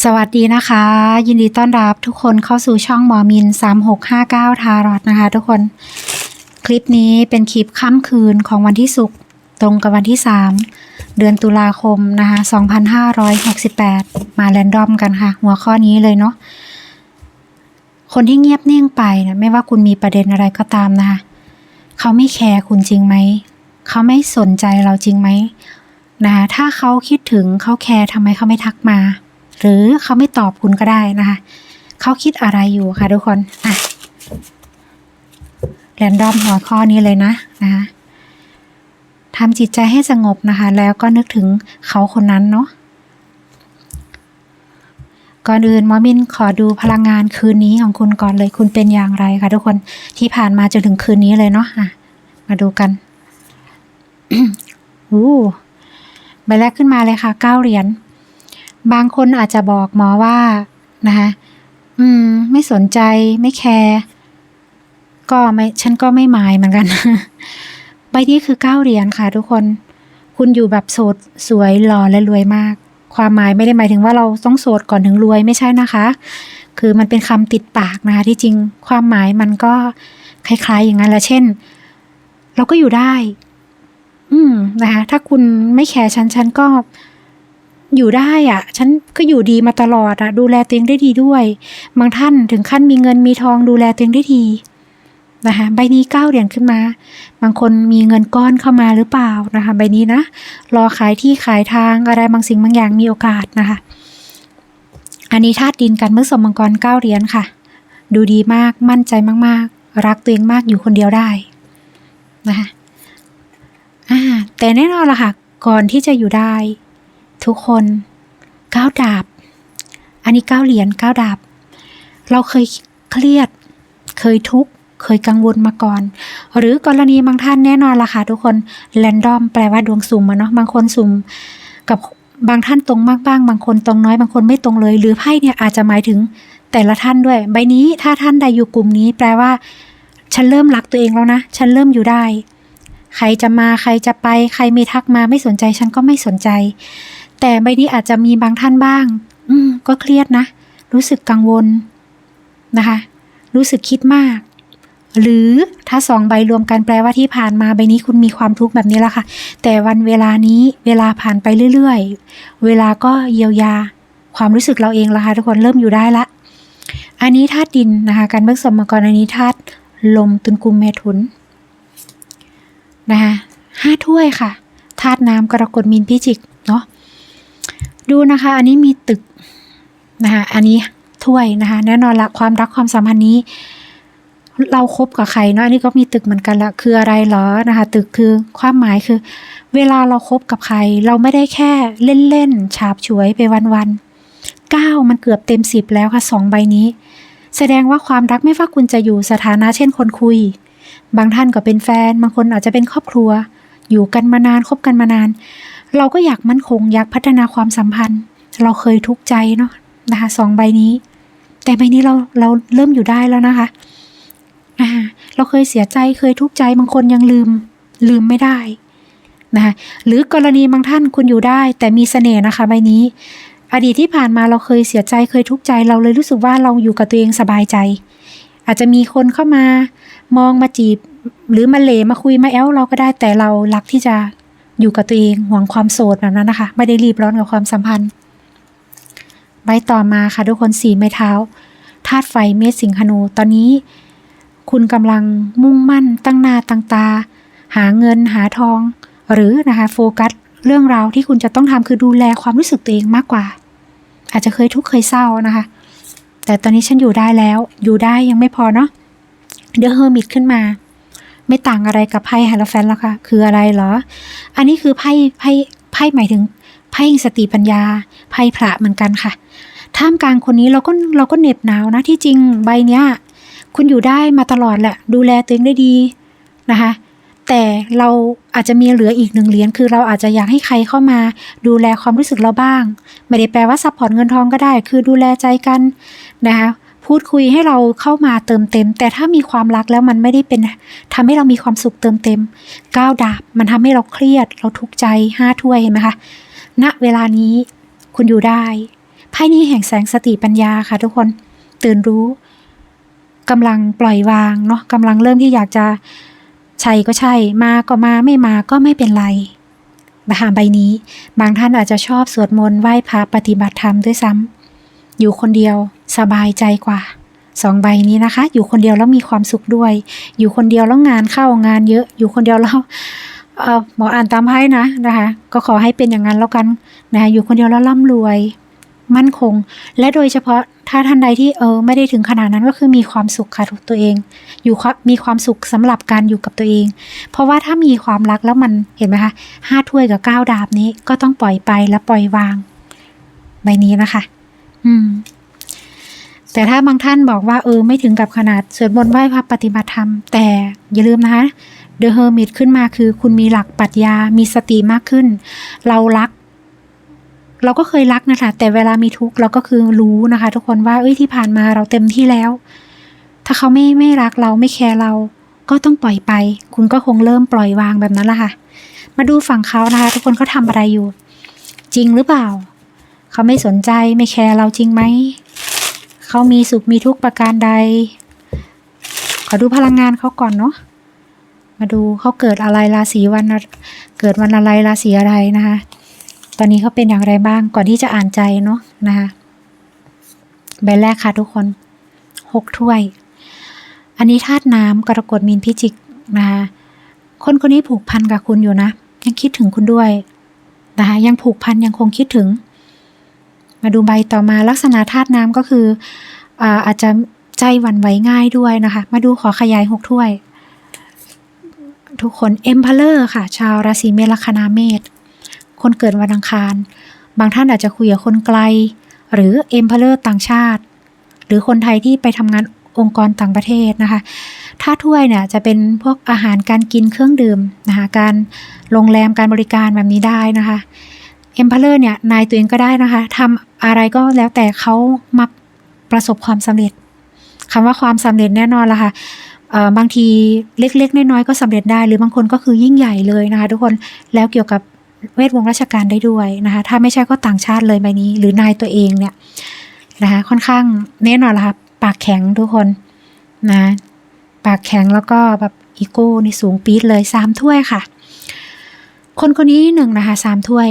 สวัสดีนะคะ ยินดีต้อนรับทุกคนเข้าสู่ช่องหมอมิน 3659 ทารอตนะคะ ทุกคน คลิปนี้เป็นคลิปค่ำคืนของวันที่ศุกร์ตรงกับวันที่ 3 เดือนตุลาคมนะคะ 2568 มาแรนดอมกันค่ะ หัวข้อนี้เลยเนาะคนที่เงียบนิ่งไปนะไม่ว่าคุณมีประเด็นอะไรก็ตามนะคะ เขาไม่แคร์คุณจริงไหม เขาไม่สนใจเราจริงไหมนะคะถ้าเขาคิดถึงเขาแคร์ทำไมเขาไม่ทักมา หรือเขาไม่ตอบคุณก็ได้นะคะเขาคิดอะไรอยู่ค่ะทุกคนอะแรนดอมหัวข้อนี้เลยนะนะคะทำจิตใจให้สงบนะคะ แล้วก็นึกถึงเขาคนนั้นเนาะก่อนอื่นมอมินขอดูพลังงานคืนนี้ของคุณก่อนเลยคุณเป็นอย่างไรคะทุกคนที่ผ่านมาจนถึงคืนนี้เลยเนาะอะมาดูกันอู้ใบแรกขึ้นมาเลยค่ะเก้าเหรียญ บางคนอาจจะบอกหมอว่านะคะอืม ไม่สนใจไม่แคร์ก็ไม่ฉันก็ไม่หมายเหมือนกันใบนี้คือเก้าเหรียญค่ะทุกคน คุณอยู่แบบโสดสวยหล่อและรวยมาก ความหมายไม่ได้หมายถึงว่าเราต้องโสดก่อนถึงรวยไม่ใช่นะคะ คือมันเป็นคำติดปากนะคะที่จริงความหมายมันก็คล้ายๆอย่างนั้นละเช่น เราก็อยู่ได้ อืมนะคะถ้าคุณไม่แคร์ฉันฉันก็ อยู่ได้อะ่ะฉันก็อยู่ดีมาตลอดอะ่ะดูแลตัวเองได้ดีด้วย บางท่านถึงขั้นมีเงินมีทองดูแลตัวเองได้ดีนะคะใบนี้เก้าเหรียญขึ้นมา บางคนมีเงินก้อนเข้ามาหรือเปล่านะคะใบนี้นะ รอขายที่ขายทางอะไรบางสิ่งบางอย่างมีโอกาสนะคะ อันนี้ธาตุดินกันเมื่อสมมังกรเก้าเหรียญค่ะ ดูดีมากมั่นใจมากๆ รักตัวเองมากอยู่คนเดียวได้นะคะอ่าแต่แน่นอนละค่ะ ก่อนที่จะอยู่ได้ ทุกคนก้าวดาบ อันนี้ก้าวเหรียญก้าวดาบ เราเคยเครียด เคยทุกข์ เคยกังวลมาก่อน หรือกรณีบางท่านแน่นอนล่ะค่ะทุกคนแรนดอมแปลว่าดวงสุ่มอะเนาะบางคนสุ่มกับบางท่านตรงมากบ้าง บางคนตรงน้อย บางคนไม่ตรงเลย หรือไพ่เนี่ยอาจจะหมายถึงแต่ละท่านด้วย ใบนี้ถ้าท่านใดอยู่กลุ่มนี้ แปลว่า ฉันเริ่มรักตัวเองแล้วนะ ฉันเริ่มอยู่ได้ ใครจะมาใครจะไป ใครไม่ทักมาไม่สนใจ ฉันก็ไม่สนใจ แต่ใบนี้อาจจะมีบางท่านบ้าง อืม ก็เครียดนะ รู้สึกกังวลนะคะ รู้สึกคิดมาก หรือถ้าสองใบรวมกันแปลว่าที่ผ่านมาใบนี้คุณมีความทุกข์แบบนี้แหละค่ะ แต่วันเวลานี้เวลาผ่านไปเรื่อยๆ เวลาก็เยียวยาความรู้สึกเราเองละค่ะทุกคนเริ่มอยู่ได้ละ อันนี้ธาตุดินนะคะการเบิกสมมาก่อนอันนี้ธาตุลมตุนกุมเมถุนนะคะห้าถ้วยค่ะธาตุน้ำกรกฎมีนพิจิกเนาะ ดูนะคะ อันนี้มีตึกนะคะอันนี้ถ้วยนะคะ แน่นอนละความรักความสัมพันธ์นี้ เราครบกับใครเนาะอันนี้ก็มีตึกเหมือนกันละคืออะไรเหรอนะคะ ตึกคือความหมายคือ เวลาเราครบกับใคร เราไม่ได้แค่เล่นๆฉาบฉวยไปวันๆเก้ามันเกือบเต็มสิบแล้วค่ะสองใบนี้ แสดงว่าความรักไม่ว่าคุณจะอยู่สถานะเช่นคนคุย บางท่านก็เป็นแฟน บางคนอาจจะเป็นครอบครัว อยู่กันมานานคบกันมานาน เราก็อยากมั่นคงอยากพัฒนาความสัมพันธ์ เราเคยทุกข์ใจเนาะนะคะสองใบนี้ แต่ใบนี้เราเราเริ่มอยู่ได้แล้วนะคะอ่าเราเคยเสียใจเคยทุกข์ใจบางคนยังลืมลืมไม่ได้นะคะหรือกรณีบางท่านคุณอยู่ได้ แต่มีเสน่ห์นะคะใบนี้ อดีตที่ผ่านมาเราเคยเสียใจเคยทุกข์ใจ เราเลยรู้สึกว่าเราอยู่กับตัวเองสบายใจ อาจจะมีคนเข้ามามองมาจีบ หรือมาเลมาคุยมาแอลเราก็ได้แต่เรารักที่จะ อยู่กับตัวเองหวังความโสดแบบนั้นนะคะ ไม่ได้รีบร้อนกับความสัมพันธ์ ใบต่อมาค่ะทุกคนสีไม้เท้าธาตุไฟเมษสิงหนูตอนนี้ คุณกำลังมุ่งมั่นตั้งหน้าตั้งตา หาเงินหาทอง หรือนะคะโฟกัสเรื่องราวที่คุณจะต้องทำคือดูแลความรู้สึกตัวเองมากกว่า อาจจะเคยทุกข์เคยเศร้านะคะ แต่ตอนนี้ฉันอยู่ได้แล้ว อยู่ได้ยังไม่พอเนาะเดอะเฮอร์มิตขึ้นมา ไม่ต่างอะไรกับไพ่ไฮโลแฟนแล้วค่ะคืออะไรเหรอ อันนี้คือไพ่ไพ่ไพ่หมายถึงไพ่สติปัญญาไพ่พระเหมือนกันค่ะท่ามกลางคนนี้เราก็เราก็เหน็บหนาวนะที่จริงใบเนี้ยคุณอยู่ได้มาตลอดแหละ ดูแลตัวเองได้ดีนะคะแต่เราอาจจะมีเหลืออีกหนึ่งเหรียญคือเราอาจจะอยากให้ใครเข้ามา ดูแลความรู้สึกเราบ้าง ไม่ได้แปลว่าซัพพอร์ตเงินทองก็ได้ คือดูแลใจกันนะคะ พูดคุยให้เราเข้ามาเติมเต็ม แต่ถ้ามีความรักแล้วมันไม่ได้เป็นทำให้เรามีความสุขเติมเต็มก้าวดาบมันทำให้เราเครียด เราทุกข์ใจห้าถ้วยเห็นไหมคะณเวลานี้คุณอยู่ได้ไพ่นี้แห่งแสงสติปัญญาค่ะทุกคนตื่นรู้กำลังปล่อยวางเนาะกำลังเริ่มที่อยากจะใช่ก็ใช่มาก็มาไม่มาก็ไม่เป็นไรนะคะใบนี้ บางท่านอาจจะชอบสวดมนต์ไหว้พระปฏิบัติธรรมด้วยซ้ำ อยู่คนเดียวสบายใจกว่าสองใบนี้นะคะ อยู่คนเดียวแล้วมีความสุขด้วย อยู่คนเดียวแล้วงานเข้างานเยอะ อยู่คนเดียวแล้วเออหมออ่านตามไพ่นะนะคะ ก็ขอให้เป็นอย่างนั้นแล้วกันนะคะอยู่คนเดียวแล้วร่ำรวย มั่นคง และโดยเฉพาะถ้าท่านใดที่เออไม่ได้ถึงขนาดนั้นก็คือมีความสุขค่ะตัวเอง อยู่มมีความสุขสำหรับการอยู่กับตัวเอง เพราะว่าถ้ามีความรักแล้วมันเห็นไหมคะห้าถ้วยกับเก้าดาบนี้ก็ต้องปล่อยไปและปล่อยวาง ใบนี้นะคะ อืม แต่ถ้าบางท่านบอกว่าเออไม่ถึงกับขนาดสวดมนต์ไหว้พระปฏิบัติธรรม แต่อย่าลืมนะคะเดอะเฮอร์มิตขึ้นมาคือ คุณมีหลักปรัชญา มีสติมากขึ้น เรารัก เราก็เคยรักนะคะ แต่เวลามีทุกข์เราก็คือรู้นะคะ ทุกคนว่าเอ้ยที่ผ่านมาเราเต็มที่แล้ว ถ้าเขาไม่ไม่รักเราไม่แคร์เราก็ต้องปล่อยไป คุณก็คงเริ่มปล่อยวางแบบนั้นละค่ะ มาดูฝั่งเขานะคะ ทุกคนเขาทำอะไรอยู่ จริงหรือเปล่า เขาไม่สนใจไม่แคร์เราจริงไหม เขามีสุขมีทุกประการใด ขอดูพลังงานเขาก่อนเนาะ มาดูเขาเกิดอะไรราศีวันเกิดวันอะไรราศีอะไรนะคะ ตอนนี้เขาเป็นอย่างไรบ้างก่อนที่จะอ่านใจเนาะนะคะใบแรกค่ะทุกคนหกถ้วย อันนี้ธาตุน้ำกรกฎมีนพิจิกนะคะคนคนนี้ผูกพันกับคุณอยู่นะ ยังคิดถึงคุณด้วยนะคะยังผูกพันยังคงคิดถึง มาดูใบต่อมาลักษณะธาตุน้ำก็คืออาอาจจะใจหวั่นไหวง่ายด้วยนะคะ มาดูขอขยายหกถ้วย ทุกคนเอ็มพเลอร์ค่ะ ชาวราศีเมษลัคนาเมษคนเกิดวันอังคาร บางท่านอาจจะคุยกับคนไกล หรือเอ็มพเลอร์ต่างชาติ หรือคนไทยที่ไปทำงานองค์กรต่างประเทศนะคะถ้าถ้วยเนี่ยจะเป็นพวกอาหารการกินเครื่องดื่มนะคะการโรงแรมการบริการแบบนี้ได้นะคะ เอ็มพเลอร์เนี่ยนายตัวเองก็ได้นะคะทำอะไรก็แล้วแต่เขามักประสบความสำเร็จคำว่าความสำเร็จแน่นอนละค่ะเอ่อบางทีเล็กๆ น้อยๆก็สำเร็จได้ หรือบางคนก็คือยิ่งใหญ่เลยนะคะ ทุกคนแล้วเกี่ยวกับเวทวงราชการได้ด้วยนะคะ ถ้าไม่ใช่ก็ต่างชาติเลยใบนี้ หรือนายตัวเองเนี่ยนะคะค่อนข้างแน่นอนละค่ะปากแข็งทุกคนนะปากแข็งแล้วก็แบบอีโก้ในสูงปี๊ดเลยสามถ้วยค่ะ คนคนนี้หนึ่งนะคะสามถ้วย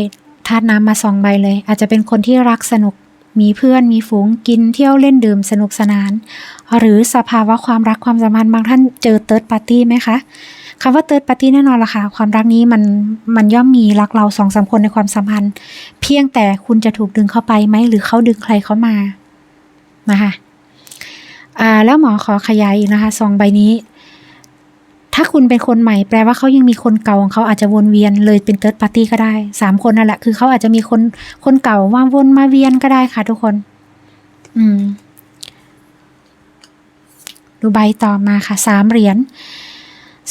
าดน้ำมาสองใบเลย อาจจะเป็นคนที่รักสนุก มีเพื่อนมีฝูงกินเที่ยวเล่นดื่มสนุกสนาน หรือสภาวะความรักความสัมพันธ์บางท่านเจอเติร์ดปาร์ตี้ไหมคะคำว่าเติร์ดปาร์ตี้แน่นอนละค่ะ ความรักนี้มันมันย่อมมีรักเราสองสามคนในความสัมพันธ์ เพียงแต่คุณจะถูกดึงเข้าไปไหมหรือเขาดึงใครเข้ามานะคะอ่าแล้วหมอขอขยายอีกนะคะซองใบนี้ ถ้าคุณเป็นคนใหม่แปลว่าเขายังมีคนเก่าของเขาอาจจะวนเวียนเลยเป็นเติร์ดปาร์ตี้ก็ได้สามคนนั่นแหละคือเขาอาจจะมีคนคนเก่ามาวนมาเวียนก็ได้ค่ะทุกคน อืมดูใบต่อมาค่ะสามเหรียญ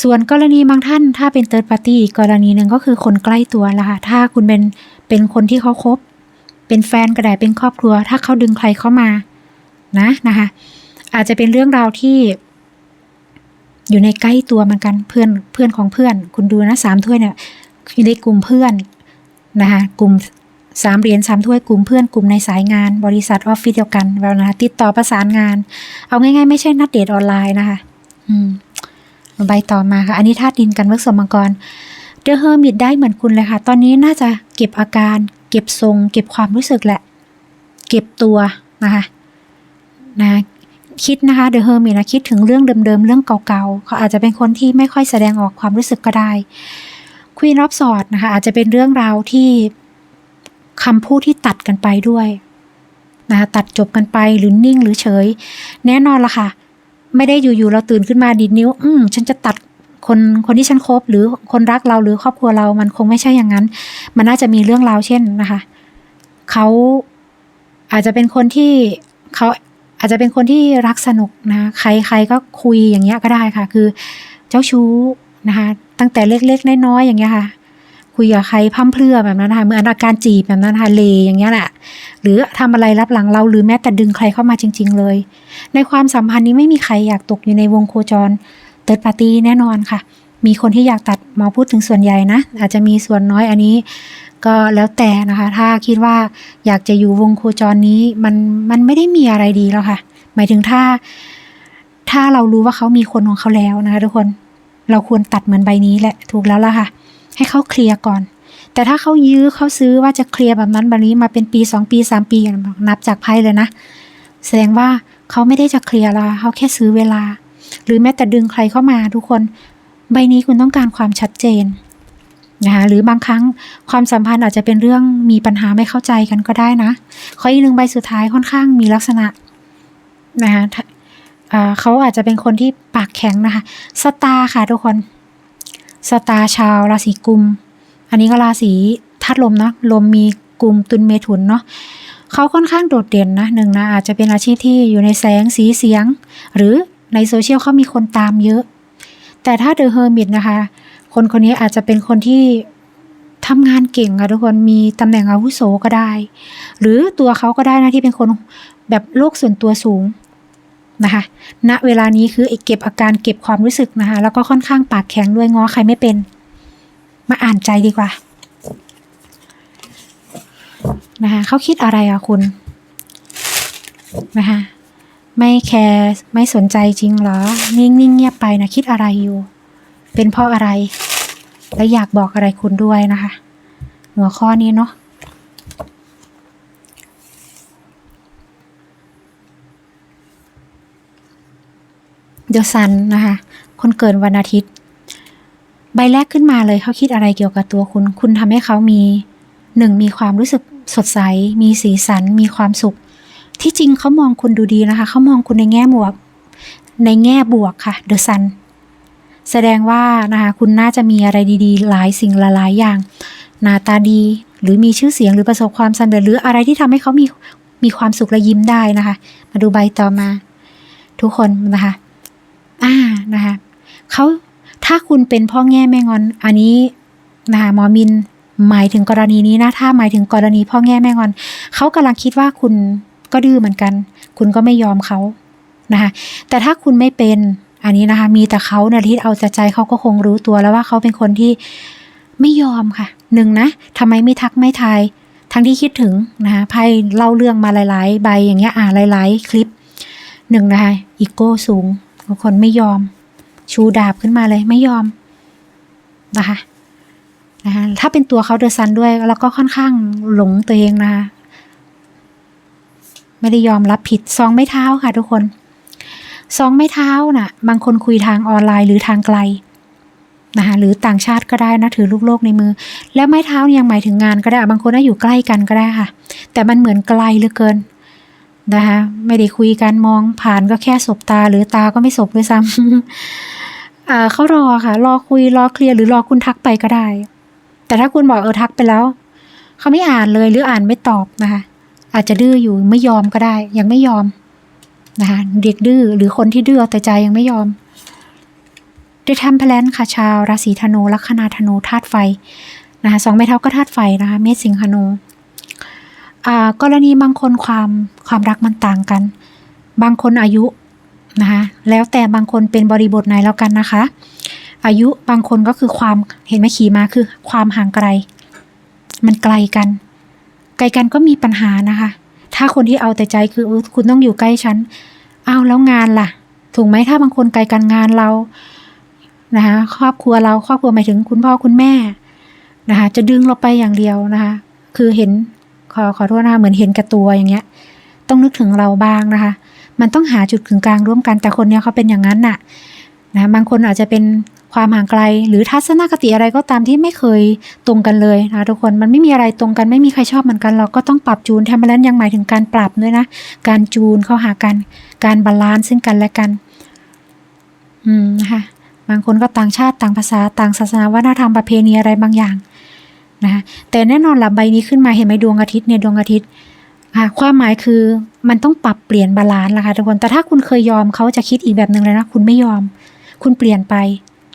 ส่วนกรณีบางท่านถ้าเป็นเติร์ดปาร์ตี้อีกกรณีหนึ่งก็คือคนใกล้ตัวละค่ะ ถ้าคุณเป็นเป็นคนที่เขาคบ เป็นแฟนก็ได้เป็นครอบครัว ถ้าเขาดึงใครเข้ามา นะนะคะ อาจจะเป็นเรื่องราวที่ อยู่ในใกล้ตัวเหมือนกันเพื่อนเพื่อนของเพื่อน คุณดูนะสามถ้วยเนี่ยอยู่ในกลุ่มเพื่อนนะคะกลุ่มสามเหรียญสามถ้วยกลุ่มเพื่อนกลุ่มในสายงาน บริษัทออฟฟิศเดียวกันแบบนะติดต่อประสานงาน เอาง่ายๆ ไม่ใช่นัดเดทออนไลน์นะคะ อืมใบต่อมาค่ะ อันนี้ธาตุดินกันเวิร์กสมมังกรเดอะเฮอร์มิตได้เหมือนคุณเลยค่ะ ตอนนี้น่าจะเก็บอาการ เก็บทรง เก็บความรู้สึกแหละ เก็บตัวนะคะนะ คิดนะคะเดอะเฮอร์มินะคิดถึงเรื่องเดิมๆ เรื่องเก่าๆ เขาอาจจะเป็นคนที่ไม่ค่อยแสดงออกความรู้สึกก็ได้ควีนรอบสอดนะคะอาจจะเป็นเรื่องราวที่คำพูดที่ตัดกันไปด้วยนะคะตัดจบกันไปหรือนิ่งหรือเฉย แน่นอนละค่ะ ไม่ได้อยู่ๆเราตื่นขึ้นมาดีดนิ้ว อืมฉันจะตัดคนคนที่ฉันคบหรือคนรักเราหรือครอบครัวเรามันคงไม่ใช่อย่างนั้น มันน่าจะมีเรื่องราวเช่นนะคะ เขาอาจจะเป็นคนที่เขา อาจจะเป็นคนที่รักสนุกนะใครใครก็คุยอย่างเงี้ยก็ได้ค่ะ คือเจ้าชู้นะคะ ตั้งแต่เล็กๆน้อยๆอย่างเงี้ยค่ะ คุยกับใครพั่มเพรื่อแบบนั้นนะคะเหมือนอาการจีบแบบนั้นนะคะเลอย่างเงี้ยแหละหรือทำอะไรรับหลังเราหรือแม้แต่ดึงใครเข้ามาจริง ๆ เลย ในความสัมพันธ์นี้ไม่มีใครอยากตกอยู่ในวงโคจรเติร์ดปาร์ตี้แน่นอนค่ะ มีคนที่อยากตัดหมอพูดถึงส่วนใหญ่นะอาจจะมีส่วนน้อยอันนี้ ก็แล้วแต่นะคะ ถ้าคิดว่าอยากจะอยู่วงโคจรนี้มันมันไม่ได้มีอะไรดีแล้วค่ะ หมายถึงถ้า ถ้าเรารู้ว่าเขามีคนของเขาแล้วนะคะทุกคนเราควรตัดเหมือนใบนี้แหละ ถูกแล้วล่ะค่ะ ให้เขาเคลียร์ก่อน แต่ถ้าเขายื้อเขาซื้อว่าจะเคลียร์แบบนั้นแบบนี้มาเป็นปีสองปีสามปีนับจากไพ่เลยนะ แสดงว่าเขาไม่ได้จะเคลียร์ละเขาแค่ซื้อเวลา หรือแม้แต่ดึงใครเข้ามาทุกคน ใบนี้คุณต้องการความชัดเจน นะคะหรือบางครั้งความสัมพันธ์อาจจะเป็นเรื่องมีปัญหาไม่เข้าใจกันก็ได้นะข้ออีกหนึ่งใบสุดท้ายค่อนข้างมีลักษณะนะคะเขาอาจจะเป็นคนที่ปากแข็งนะคะสตาค่ะทุกคนสตาชาวราศีกุม อันนี้ก็ราศีธาตุลมนะลมมีกุมตุลเมถุนเนาะเขาค่อนข้างโดดเด่นนะหนึ่งนะอาจจะเป็นอาชีพที่อยู่ในแสงสีเสียง หรือในโซเชียลเขามีคนตามเยอะ แต่ถ้าเดอะเฮอร์มิตนะคะ คนคนนี้อาจจะเป็นคนที่ทำงานเก่งอะทุกคนมีตำแหน่งอาวุโสก็ได้ หรือตัวเขาก็ได้นะที่เป็นคนแบบโลกส่วนตัวสูงนะคะณเวลานี้คือไอ้เก็บอาการเก็บความรู้สึกนะคะแล้วก็ค่อนข้างปากแข็งด้วยง้อใครไม่เป็น มาอ่านใจดีกว่านะคะเขาคิดอะไรอะคุณนะคะไม่แคร์ไม่สนใจจริงเหรอ นิ่งๆเงียบไปนะคิดอะไรอยู่ เป็นเพราะอะไร และอยากบอกอะไรคุณด้วยนะคะ หัวข้อนี้เนาะเดอะซันนะคะ คนเกิดวันอาทิตย์ ใบแรกขึ้นมาเลยเขาคิดอะไรเกี่ยวกับตัวคุณ คุณทำให้เขามีหนึ่งมีความรู้สึกสดใส มีสีสัน มีความสุข ที่จริงเขามองคุณดูดีนะคะ เขามองคุณในแง่บวก ในแง่บวกค่ะ เดอะซัน แสดงว่านะคะคุณน่าจะมีอะไรดีๆ หลายสิ่งหลายๆอย่างหน้าตาดีหรือมีชื่อเสียงหรือประสบความสำเร็จหรืออะไรที่ทำให้เขามีมีความสุขและยิ้มได้นะคะ มาดูใบต่อมา ทุกคนนะคะอ่านะคะเขาถ้าคุณเป็นพ่อแง่แม่งอน อันนี้นะคะหมอมินหมายถึงกรณีนี้นะถ้าหมายถึงกรณีพ่อแง่แม่งอนเขากำลังคิดว่าคุณก็ดื้อเหมือนกัน คุณก็ไม่ยอมเขานะคะแต่ถ้าคุณไม่เป็น อันนี้นะคะ มีแต่เขาเนี่ยที่เอาใจเขาก็คงรู้ตัวแล้วว่าเขาเป็นคนที่ไม่ยอมค่ะหนึ่งนะทำไมไม่ทักไม่ทาย ทั้งที่คิดถึงนะคะไพ่เล่าเรื่องมาหลาย ๆ ใบอย่างเงี้ยอ่าหลาย ๆ คลิปหนึ่งนะคะอีโก้สูงบางคนไม่ยอม ชูดาบขึ้นมาเลยไม่ยอมนะคะนะคะถ้าเป็นตัวเขาเดอะซันด้วย แล้วก็ค่อนข้างหลงตัวเองนะคะไม่ได้ยอมรับผิดซองไม่เท้าค่ะทุกคน ซองไม่เท้าน่ะ บางคนคุยทางออนไลน์หรือทางไกลนะคะหรือต่างชาติก็ได้นะถือลูกโลกในมือ แล้วไม้เท้ายังหมายถึงงานก็ได้บางคนน่าอยู่ใกล้กันก็ได้ค่ะ แต่มันเหมือนไกลเหลือเกินนะคะไม่ได้คุยกันมองผ่านก็แค่สบตาหรือตาก็ไม่สบด้วยซ้ำอ่าเขารอค่ะ รอคุยรอเคลียร์หรือรอคุณทักไปก็ได้ แต่ถ้าคุณบอกเออทักไปแล้ว เขาไม่อ่านเลยหรืออ่านไม่ตอบนะคะ อาจจะดื้ออยู่ไม่ยอมก็ได้ ยังไม่ยอม นะคะเด็กดื้อหรือคนที่ดื้อเอแต่ใจยังไม่ยอมเดทมแพลนค่ะชาวราศีธนูลัคนาธนูธาตุไฟนะคะสองไม้เท้าก็ธาตุไฟนะคะเมษสิงหนูอ่ากรณีบางคนความความรักมันต่างกัน บางคนอายุนะคะแล้วแต่บางคนเป็นบริบทไหนแล้วกันนะคะ อายุบางคนก็คือความเห็นไหมขี่มาคือความห่างไกล มันไกลกัน ไกลกันก็มีปัญหานะคะ ถ้าคนที่เอาแต่ใจคืออคุณต้องอยู่ใกล้ฉันอ้าวแล้วงานล่ะ ถูกไหมถ้าบางคนไกลกันงานเรานะคะครอบครัวเราครอบครัวหมายถึงคุณพ่อคุณแม่นะคะจะดึงเราไปอย่างเดียวนะคะคือเห็นขอขอโทษนะคะเหมือนเห็นกับตัวอย่างเงี้ย ต้องนึกถึงเราบ้างนะคะ มันต้องหาจุดกึ่งกลางร่วมกันแต่คนเนี้ยเขาเป็นอย่างนั้นน่ะนะบางคนอาจจะเป็น ความห่างไกล หรือทัศนคติอะไรก็ตามที่ไม่เคยตรงกันเลยนะทุกคนมันไม่มีอะไรตรงกันไม่มีใครชอบเหมือนกันเราก็ต้องปรับจูนแทมเปอร์ยังหมายถึงการปรับด้วยนะ การจูนเข้าหากัน การบาลานซ์ซึ่งกันและกัน อืมนะคะบางคนก็ต่างชาติต่างภาษาต่างศาสนาวัฒนธรรมประเพณีอะไรบางอย่างนะคะแต่แน่นอนหละใบนี้ขึ้นมาเห็นไหมดวงอาทิตย์เนี่ยดวงอาทิตย์ค่ะความหมายคือมันต้องปรับเปลี่ยนบาลานซ์ละค่ะทุกคนแต่ถ้าคุณเคยยอมเขาจะคิดอีกแบบหนึ่งเลยนะคุณไม่ยอม คุณเปลี่ยนไป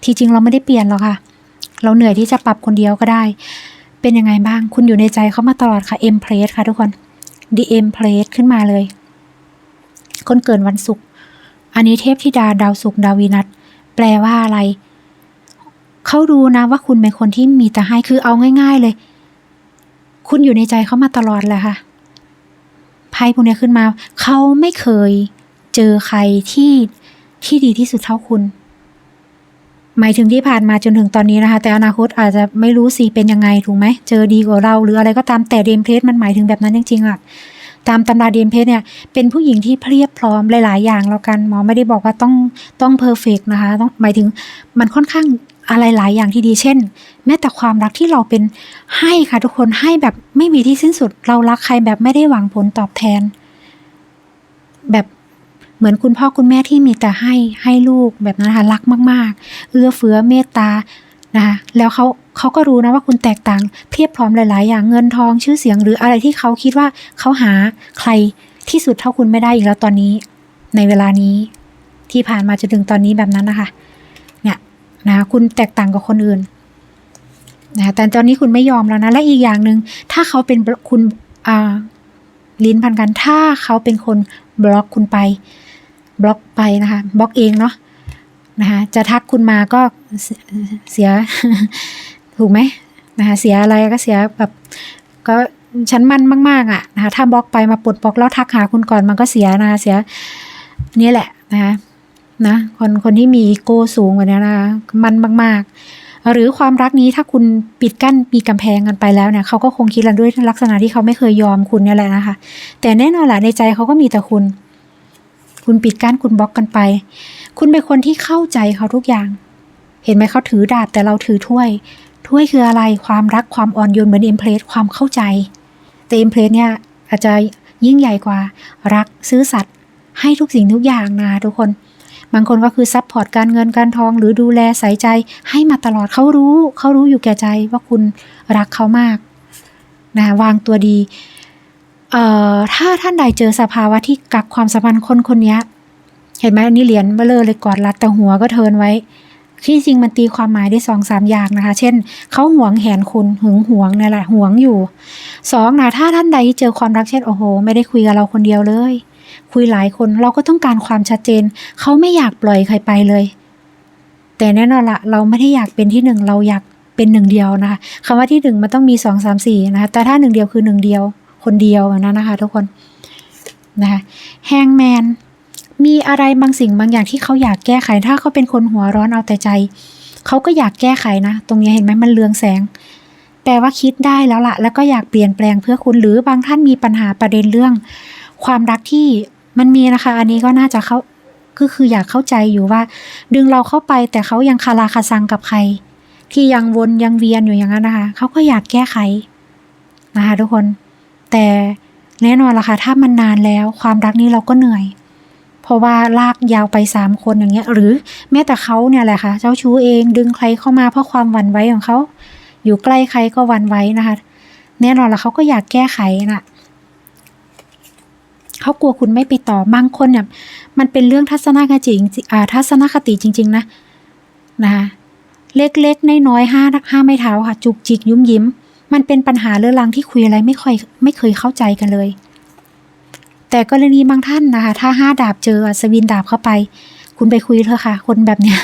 ที่จริงเราไม่ได้เปลี่ยนหรอกค่ะ เราเหนื่อยที่จะปรับคนเดียวก็ได้ เป็นยังไงบ้าง คุณอยู่ในใจเขามาตลอดค่ะเอ็มเพลสค่ะทุกคนดีเอ็มเพลสขึ้นมาเลย คนเกิดวันศุกร์ อันนี้เทพธิดาดาวศุกร์ดาววีนัสแปลว่าอะไร เขารู้นะว่าคุณเป็นคนที่มีแต่ให้ คือเอาง่าย ๆเลย คุณอยู่ในใจเขามาตลอดแหละค่ะ ไพ่พวกนี้ขึ้นมา เขาไม่เคยเจอใครที่ที่ดีที่สุดเท่าคุณ หมายถึงที่ผ่านมาจนถึงตอนนี้นะคะ แต่อนาคตอาจจะไม่รู้สิเป็นยังไงถูกไหมเจอดีกว่าเราหรืออะไรก็ตามแต่เดมเพลสมันหมายถึงแบบนั้นจริงๆอะตามตำราเดมเพลสเนี่ยเป็นผู้หญิงที่เพรียบพร้อมหลาย ๆ อย่างแล้วกันหมอไม่ได้บอกว่าต้องต้องเพอร์เฟกนะคะต้องหมายถึงมันค่อนข้างอะไรหลายอย่างที่ดี เช่น แม้แต่ความรักที่เราเป็นให้ค่ะทุกคนให้แบบไม่มีที่สิ้นสุด เรารักใครแบบไม่ได้หวังผลตอบแทน แบบ เหมือนคุณพ่อคุณแม่ที่มีแต่ให้ให้ลูกแบบนั้นค่ะรักมาก ๆ เอื้อเฟื้อเมตตานะคะแล้วเขาเขาก็รู้นะว่าคุณแตกต่างเพียบพร้อมหลาย ๆ อย่างเงินทองชื่อเสียงหรืออะไรที่เขาคิดว่าเขาหาใครที่สุดเท่าคุณไม่ได้อีกแล้วตอนนี้ ในเวลานี้ที่ผ่านมาจนถึงตอนนี้แบบนั้นนะคะเนี่ยนะคะคุณแตกต่างกับคนอื่นนะคะแต่ตอนนี้คุณไม่ยอมแล้วนะและอีกอย่างหนึ่งถ้าเขาเป็นคุณอ่าลิ้นพันกันถ้าเขาเป็นคนบล็อกคุณไป บล็อกไปนะคะบล็อกเองเนาะนะคะจะทักคุณมาก็เสียถูกไหมนะคะเสียอะไรก็เสียแบบก็ฉันมันมาก ๆอะนะคะถ้าบล็อกไปมาปลดบล็อกแล้วทักหาคุณก่อนมันก็เสียนะคะเสียนี่แหละนะคะนะคนคนที่มีอีโก้สูงกว่านี้นะคะมันมาก ๆ หรือความรักนี้ถ้าคุณปิดกั้นมีกำแพงกันไปแล้วเนี่ยเขาก็คงคิดแล้วด้วยลักษณะที่เขาไม่เคยยอมคุณนี่แหละนะคะ แต่แน่นอนแหละในใจเขาก็มีแต่คุณ คุณปิดกั้นคุณบล็อกกันไป คุณเป็นคนที่เข้าใจเขาทุกอย่าง เห็นไหมเขาถือดาบแต่เราถือถ้วย ถ้วยคืออะไรความรักความอ่อนโยนเหมือนเอ็มเพลสความเข้าใจ แต่เอ็มเพลสเนี่ยอาจจะยิ่งใหญ่กว่ารักซื้อสัตย์ให้ทุกสิ่งทุกอย่างนะทุกคน บางคนก็คือซัพพอร์ตการเงินการทอง หรือดูแลใส่ใจให้มาตลอดเขารู้ เขารู้อยู่แก่ใจว่าคุณรักเขามากนะวางตัวดี เอ่อถ้าท่านใดเจอสภาวะที่กักความสัมพันธ์คนคนนี้เห็นไหมอันนี้เหรียญเบลอเลยกอดรัดแต่หัวก็เทินไว้ที่จริงมันตีความหมายได้สองสามอย่างนะคะ เช่น เขาหวงแหนคุณหึงหวงนี่แหละหวงอยู่สองนะถ้าท่านใดเจอความรักเช่นโอ้โห ไม่ได้คุยกับเราคนเดียวเลย คุยหลายคนเราก็ต้องการความชัดเจน เขาไม่อยากปล่อยใครไปเลย แต่แน่นอนละเราไม่ได้อยากเป็นที่หนึ่งเราอยากเป็นหนึ่งเดียวนะคะคำว่าที่หนึ่งมันต้องมีสองสามสี่นะคะแต่ถ้าหนึ่งเดียวคือหนึ่งเดียว คนเดียวแบบนั้นนะคะ ทุกคนนะคะแฮงแมนมีอะไรบางสิ่งบางอย่างที่เขาอยากแก้ไข ถ้าเขาเป็นคนหัวร้อนเอาแต่ใจ เขาก็อยากแก้ไขนะ ตรงนี้เห็นไหมมันเลืองแสง แปลว่าคิดได้แล้วละแล้วก็อยากเปลี่ยนแปลงเพื่อคุณหรือบางท่านมีปัญหาประเด็นเรื่อง ความรักที่มันมีนะคะ อันนี้ก็น่าจะเขาก็คืออยากเข้าใจอยู่ว่า ดึงเราเข้าไปแต่เขายังคาราคาซังกับใคร ที่ยังวนยังเวียนอยู่อย่างนั้นนะคะ เขาก็อยากแก้ไขนะคะทุกคน แต่แน่นอนละค่ะถ้ามันนานแล้วความรักนี้เราก็เหนื่อย เพราะว่าลากยาวไปสามคนอย่างเงี้ย หรือแม้แต่เขาเนี่ยแหละค่ะเจ้าชู้เองดึงใครเข้ามาเพราะความหวั่นไหวของเขาอยู่ใกล้ใครก็หวั่นไหวนะคะ แน่นอนละเขาก็อยากแก้ไขน่ะเขากลัวคุณไม่ไปต่อบางคนเนี่ยมันเป็นเรื่องทัศนคติจริงทัศนคติจริง ๆ นะนะคะเล็กๆน้อยๆห้าห้าไม่เท้าค่ะ จุกจิก ยุ้มยิ้ม มันเป็นปัญหาเรื้อรังที่คุยอะไรไม่ค่อยไม่เคยเข้าใจกันเลย แต่กรณีบางท่านนะคะ ถ้าห้าดาบเจออัศวินดาบเข้าไป คุณไปคุยเถอะค่ะ คนแบบเนี้ย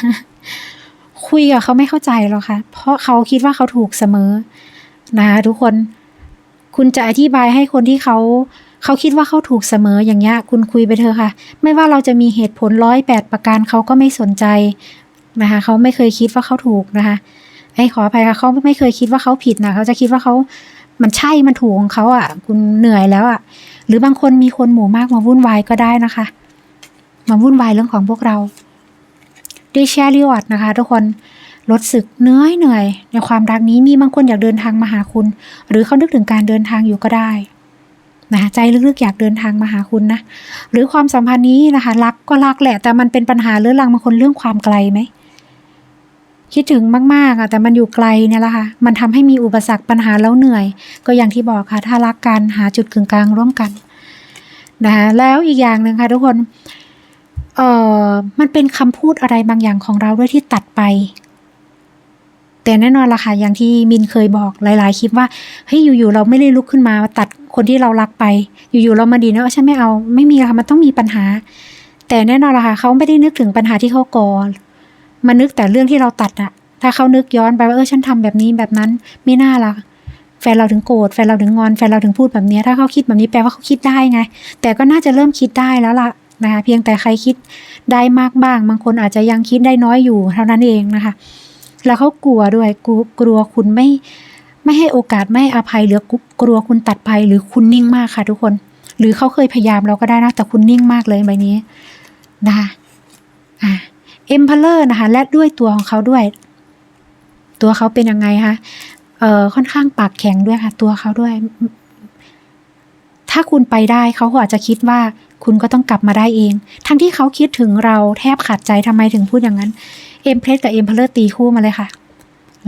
คุยกับเขาไม่เข้าใจหรอกค่ะ เพราะเขาคิดว่าเขาถูกเสมอนะคะทุกคน คุณจะอธิบายให้คนที่เขาเขาคิดว่าเขาถูกเสมออย่างเงี้ย คุณคุยไปเถอะค่ะ ไม่ว่าเราจะมีเหตุผลร้อยแปดประการเขาก็ไม่สนใจนะคะเขาไม่เคยคิดว่าเขาถูกนะคะ ไอ้ขออภัยค่ะเขาไม่เคยคิดว่าเขาผิดนะเขาจะคิดว่าเขามันใช่มันถูกของเขาอะ คุณเหนื่อยแล้วอะ หรือบางคนมีคนหมู่มากมาวุ่นวายก็ได้นะคะ มาวุ่นวายเรื่องของพวกเราด้วยแชร์รีวอร์ดนะคะ ทุกคนลดสึกเหนื่อยเหนื่อยในความรักนี้มีบางคนอยากเดินทางมาหาคุณ หรือเขานึกถึงการเดินทางอยู่ก็ได้นะใจลึกๆอยากเดินทางมาหาคุณนะหรือความสัมพันธ์นี้นะคะ รักก็รักแหละ แต่มันเป็นปัญหาเรื่อรังบางคนเรื่องความไกลไหม คิดถึงมากๆอะแต่มันอยู่ไกลเนี่ยแหละค่ะ มันทำให้มีอุปสรรคปัญหาแล้วเหนื่อย ก็อย่างที่บอกค่ะ ถ้ารักกันหาจุดกึ่งกลางร่วมกันนะคะแล้วอีกอย่างหนึ่งค่ะทุกคนเอ่อมันเป็นคำพูดอะไรบางอย่างของเราด้วยที่ตัดไป แต่แน่นอนละค่ะอย่างที่มินเคยบอกหลาย ๆ คลิปว่าเฮ้ยอยู่ๆเราไม่ได้ลุกขึ้นมาตัดคนที่เรารักไป อยู่ๆเรามาดีนะว่าฉันไม่เอาไม่มีค่ะมันต้องมีปัญหา แต่แน่นอนละค่ะเขาไม่ได้นึกถึงปัญหาที่เขาก่อ มานึกแต่เรื่องที่เราตัดอะถ้าเขานึกย้อนไปว่าเออฉันทำแบบนี้แบบนั้นไม่น่าละแฟนเราถึงโกรธแฟนเราถึงงอนแฟนเราถึงพูดแบบนี้ ถ้าเขาคิดแบบนี้แปลว่าเขาคิดได้ไง แต่ก็น่าจะเริ่มคิดได้แล้วล่ะนะคะเพียงแต่ใครคิดได้มากบ้าง บางคนอาจจะยังคิดได้น้อยอยู่เท่านั้นเองนะคะ แล้วเขากลัวด้วยกลัวคุณไม่ไม่ให้โอกาสไม่อภัยหรือกลัวคุณตัดภัยหรือคุณนิ่งมากค่ะทุกคน หรือเขาเคยพยายามเราก็ได้นะแต่คุณนิ่งมากเลยใบนี้นะคะอ่า เอ็มพเลอร์นะคะ และด้วยตัวของเขาด้วย ตัวเขาเป็นยังไงคะเอ่อค่อนข้างปากแข็งด้วยค่ะ ตัวเขาด้วย ถ้าคุณไปได้เขาอาจจะคิดว่าคุณก็ต้องกลับมาได้เอง ทั้งที่เขาคิดถึงเราแทบขาดใจทำไมถึงพูดอย่างนั้นเอ็มเพรสกับเอ็มเพลเลอร์ตีคู่มาเลยค่ะ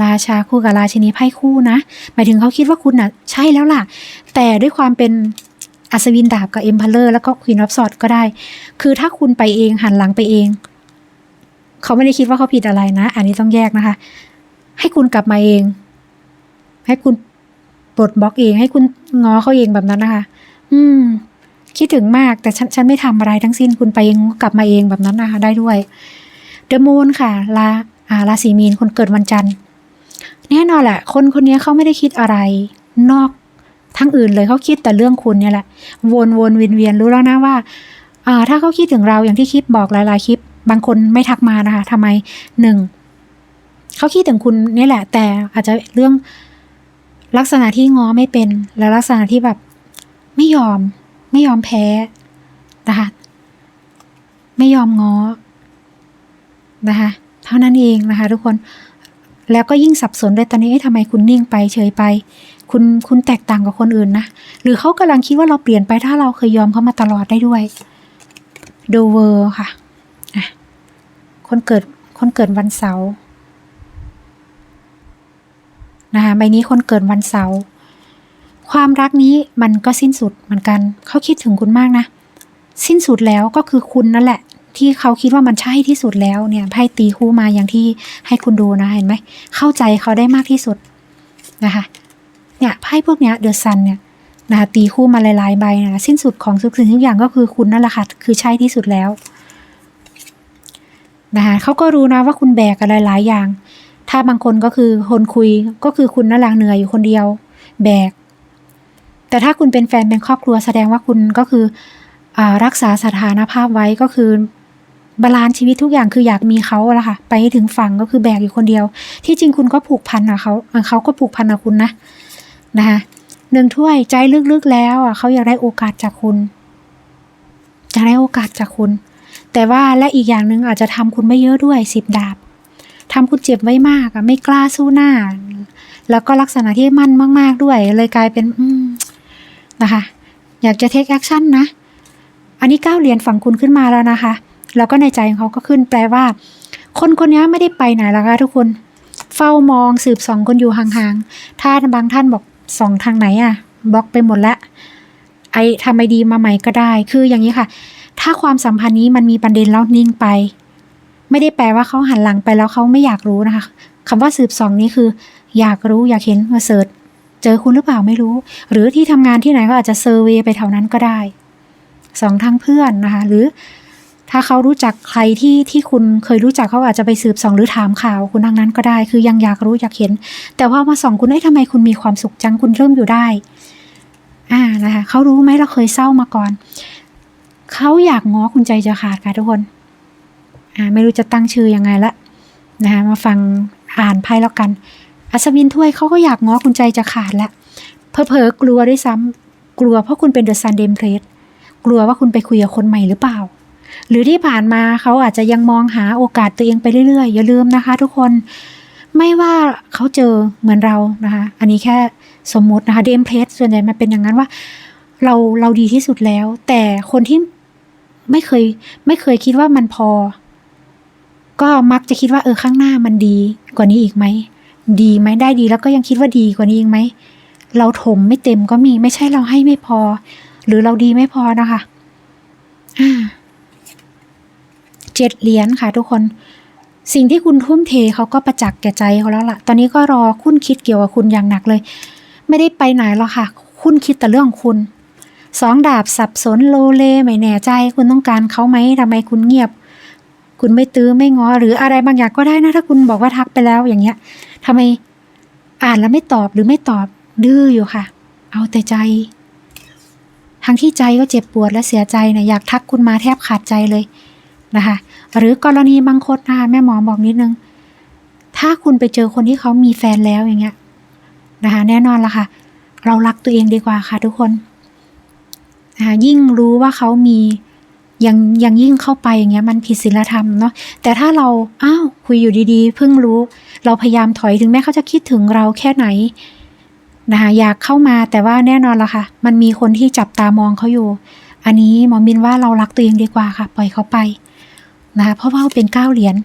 ราชาคู่กับราชินีไพ่คู่นะ หมายถึงเขาคิดว่าคุณน่ะใช่แล้วล่ะ แต่ด้วยความเป็นอัศวินดาบกับเอ็มเพลเลอร์แล้วก็ควีนออฟสอดก็ได้ คือถ้าคุณไปเองหันหลังไปเอง เขาไม่ได้คิดว่าเขาผิดอะไรนะ อันนี้ต้องแยกนะคะ ให้คุณกลับมาเอง ให้คุณปลดบล็อกเอง ให้คุณง้อเขาเองแบบนั้นนะคะ อืม คิดถึงมากแต่ฉันฉันไม่ทำอะไรทั้งสิ้นคุณไปเองกลับมาเองแบบนั้นนะคะ ได้ด้วยเดอะมูนค่ะลาอ่าราศีมีนคนเกิดวันจันทร์แน่นอนแหละ คนคนนี้เขาไม่ได้คิดอะไร นอกทั้งอื่นเลยเขาคิดแต่เรื่องคุณเนี่ยแหละ วนวนเวียนเวียนรู้แล้วนะว่า อ่า ถ้าเขาคิดถึงเราอย่างที่คลิปบอกหลายๆคลิป บางคนไม่ทักมานะคะทำไมหนึ่งเขาคิดถึงคุณนี่แหละ แต่อาจจะเรื่องลักษณะที่ง้อไม่เป็น และลักษณะที่แบบไม่ยอม ไม่ยอมแพ้นะคะไม่ยอมง้อนะคะเท่านั้นเองนะคะ ทุกคนแล้วก็ยิ่งสับสนด้วยตอนนี้ทำไมคุณนิ่งไปเฉยไป คุณคุณแตกต่างกับคนอื่นนะหรือเขากำลังคิดว่าเราเปลี่ยนไปถ้าเราเคยยอมเขามาตลอดได้ด้วยโดเวอร์ค่ะ คนเกิดคนเกิดวันเสาร์นะคะใบนี้คนเกิดวันเสาร์ความรักนี้มันก็สิ้นสุดเหมือนกัน เขาคิดถึงคุณมากนะ สิ้นสุดแล้วก็คือคุณนั่นแหละ ที่เขาคิดว่ามันใช่ที่สุดแล้วเนี่ยไพ่ตีคู่มาอย่างที่ให้คุณดูนะเห็นไหมเข้าใจเขาได้มากที่สุดนะคะเนี่ยไพ่พวกเนี้ยเดอะซันเนี่ยนะคะตีคู่มาหลายๆใบนะสิ้นสุดของทุกสิ่งทุกอย่างก็คือคุณนั่นแหละค่ะคือใช่ที่สุดแล้ว นะคะเขาก็รู้นะว่าคุณแบกอะไรหลายอย่าง ถ้าบางคนก็คือคนคุยก็คือคุณนั่นแหละเหนื่อยอยู่คนเดียว แบก แต่ถ้าคุณเป็นแฟนเป็นครอบครัวแสดงว่าคุณก็คืออรักษาสถานภาพไว้ก็คือบาลานซ์ชีวิตทุกอย่างคืออยากมีเขาละค่ะ ไปถึงฝั่งก็คือแบกอยู่คนเดียว ที่จริงคุณก็ผูกพันกับเขาเอ่อเขาก็ผูกพันกับคุณนะนะคะหนึ่งถ้วยใจลึกๆแล้วอะเขาอยากได้โอกาสจากคุณอยากได้โอกาสจากคุณ แต่ว่าและอีกอย่างหนึ่งอาจจะทำคุณไม่เยอะด้วยสิบดาบทำคุณเจ็บไว้มากอะไม่กล้าสู้หน้า แล้วก็ลักษณะที่มั่นมาก ๆด้วย เลยกลายเป็นนะคะ อยากจะเทคแอคชั่นนะ อันนี้เก้าเหรียญฝั่งคุณขึ้นมาแล้วนะคะ แล้วก็ในใจของเขาก็ขึ้นแปลว่า คนคนนี้ไม่ได้ไปไหนแล้วค่ะทุกคน เฝ้ามองสืบสองคนอยู่ห่างๆถ้าบางท่านบอกสองทางไหนอะบล็อกไปหมดแล้วไอทำไมดีมาใหม่ก็ได้ คืออย่างนี้ค่ะ ถ้าความสัมพันธ์นี้มันมีประเด็นแล้วนิ่งไป ไม่ได้แปลว่าเขาหันหลังไปแล้วเขาไม่อยากรู้นะคะคำว่าสืบส่องนี้คือ อยากรู้อยากเห็นมาเสิร์ชเจอคุณหรือเปล่าไม่รู้ หรือที่ทำงานที่ไหนก็อาจจะเซอร์เวยไปแถวนั้นก็ได้สองทางเพื่อนนะคะ หรือถ้าเขารู้จักใครที่ที่คุณเคยรู้จักเขาอาจจะไปสืบส่องหรือถามข่าวคุณทางนั้นก็ได้ คือยังอยากรู้อยากเห็น แต่ว่ามาส่องคุณเอ้ยทำไมคุณมีความสุขจังคุณเริ่มอยู่ได้ อ่านะคะเขารู้ไหมเราเคยเศร้ามาก่อน เขาอยากง้อคุณใจจะขาดค่ะทุกคนอ่าไม่รู้จะตั้งชื่อยังไงละนะคะมาฟังอ่านไพ่แล้วกัน อัศวินถ้วยเขาก็อยากง้อคุณใจจะขาดแล้วเพอเพอกลัวด้วยซ้ำกลัวเพราะคุณเป็นเดอะซันเดมเพลสกลัวว่าคุณไปคุยกับคนใหม่หรือเปล่า หรือที่ผ่านมาเขาอาจจะยังมองหาโอกาสตัวเองไปเรื่อยๆ อย่าลืมนะคะ ทุกคนไม่ว่าเขาเจอเหมือนเรานะคะ อันนี้แค่สมมตินะคะเดมเพลสส่วนใหญ่มันเป็นอย่างนั้นว่า เราเราดีที่สุดแล้ว แต่คนที่ ไม่เคย ไม่เคยคิดว่ามันพอ ก็มักจะคิดว่าเออข้างหน้ามันดีกว่านี้อีกไหม ดีไหมได้ดีแล้วก็ยังคิดว่าดีกว่านี้อีกไหม เราถมไม่เต็มก็มีไม่ใช่เราให้ไม่พอ หรือเราดีไม่พอนะคะอ่าเจ็ดเหรียญค่ะทุกคน สิ่งที่คุณทุ่มเทเขาก็ประจักษ์แก่ใจเขาแล้วล่ะ ตอนนี้ก็รอคุณคิดเกี่ยวกับคุณอย่างหนักเลย ไม่ได้ไปไหนหรอกค่ะ คุณคิดแต่เรื่องคุณ สองดาบสับสนโลเลไม่แน่ใจ คุณต้องการเขาไหมทำไมคุณเงียบ คุณไม่ตื้อไม่ง้อหรืออะไรบางอย่างก็ได้นะ ถ้าคุณบอกว่าทักไปแล้วอย่างเงี้ยทำไมอ่านแล้วไม่ตอบหรือไม่ตอบดื้ออยู่ค่ะ เอาแต่ใจทั้งที่ใจก็เจ็บปวดและเสียใจเนี่ยอยากทักคุณมาแทบขาดใจเลยนะคะ หรือกรณีบางคนนะคะแม่หมอบอกนิดนึง ถ้าคุณไปเจอคนที่เขามีแฟนแล้วอย่างเงี้ยนะคะ แน่นอนละค่ะ เรารักตัวเองดีกว่าค่ะทุกคน นะคะยิ่งรู้ว่าเขามียังยังยิ่งเข้าไปอย่างเงี้ยมันผิดศีลธรรมเนาะแต่ถ้าเราอ้าวคุยอยู่ดีๆ เพิ่งรู้ เราพยายามถอยถึงแม้เขาจะคิดถึงเราแค่ไหนนะคะอยากเข้ามาแต่ว่าแน่นอนละค่ะ มันมีคนที่จับตามองเขาอยู่ อันนี้หมอมินว่าเรารักตัวเองดีกว่าค่ะ ปล่อยเขาไปนะคะเพราะว่าเป็นก้าวเหรียญ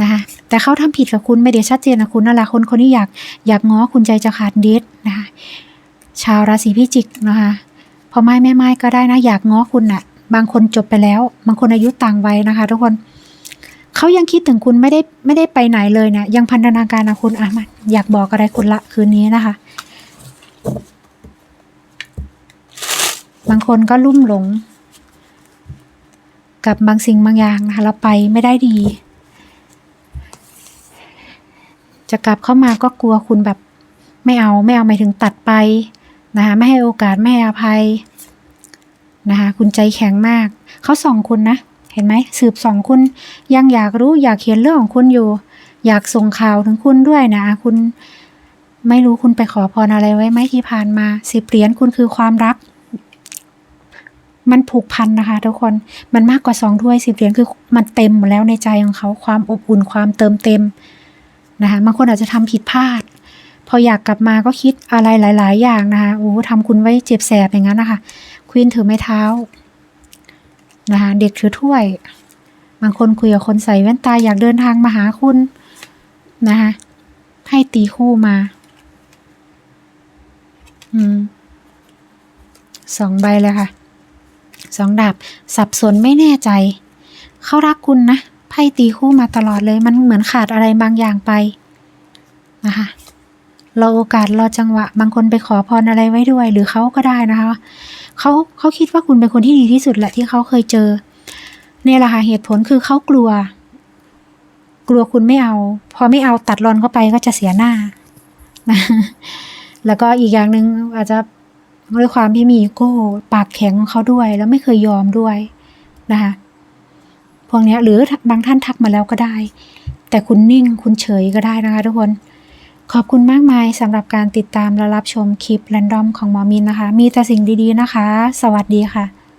นะคะแต่เขาทำผิดกับคุณไม่ได้ชัดเจนนะคุณนั่นแหละคนคนที่อยากอยากง้อคุณใจจะขาดเด็ดนะคะชาวราศีพิจิกนะคะ พอไม่แม่ไม้ก็ได้นะ อยากง้อคุณน่ะ บางคนจบไปแล้ว บางคนอายุต่างวัยนะคะ ทุกคนเขายังคิดถึงคุณไม่ได้ไม่ได้ไปไหนเลยเนี่ยยังพันธนาการนะคุณอะมาอยากบอกอะไรคุณละคืนนี้นะคะ บางคนก็ลุ่มหลง กับบางสิ่งบางอย่างนะคะเราไปไม่ได้ดี จะกลับเข้ามาก็กลัวคุณแบบไม่เอาไม่เอาหมายถึงตัดไป นะคะไม่ให้โอกาสไม่ให้อภัยนะคะคุณใจแข็งมาก เขาส่องคุณนะ เห็นไหมสืบส่องคุณยังอยากรู้อยากเขียนเรื่องของคุณอยู่ อยากส่งข่าวถึงคุณด้วยนะ คุณไม่รู้คุณไปขอพรอะไรไว้ไหมที่ผ่านมาสิบเหรียญคุณคือความรัก มันผูกพันนะคะ ทุกคนมันมากกว่าสองถ้วยสิบเหรียญคือมันเต็มหมดแล้วในใจของเขาความอบอุ่นความเติมเต็มนะคะบางคนอาจจะทำผิดพลาด พออยากกลับมาก็คิดอะไรหลาย ๆ อย่างนะคะโอ้ทำคุณไว้เจ็บแสบอย่างนั้นนะคะควีนถือไม้เท้านะคะเด็กถือถ้วย บางคนคุยกับคนใส่แว่นตาอยากเดินทางมาหาคุณนะคะให้ตีคู่มา อืมสองใบเลยค่ะสองดาบสับสนไม่แน่ใจ เขารักคุณนะไพ่ตีคู่มาตลอดเลยมันเหมือนขาดอะไรบางอย่างไปนะคะ รอโอกาสรอจังหวะ บางคนไปขอพรอะไรไว้ด้วย หรือเขาก็ได้นะคะเขาเขาคิดว่าคุณเป็นคนที่ดีที่สุดแหละที่เขาเคยเจอเนี่ยแหละค่ะเหตุผลคือเขากลัว กลัวคุณไม่เอา พอไม่เอาตัดรอนเข้าไปก็จะเสียหน้า แล้วก็อีกอย่างหนึ่งอาจจะด้วยความที่มีโก้ปากแข็งของเขาด้วย แล้วไม่เคยยอมด้วยนะคะพวกนี้หรือบางท่านทักมาแล้วก็ได้ แต่คุณนิ่งคุณเฉยก็ได้นะคะทุกคน ขอบคุณมากมายสำหรับการติดตามและรับชมคลิปแรนดอมของหมอมินนะคะ มีแต่สิ่งดีๆนะคะ สวัสดีค่ะ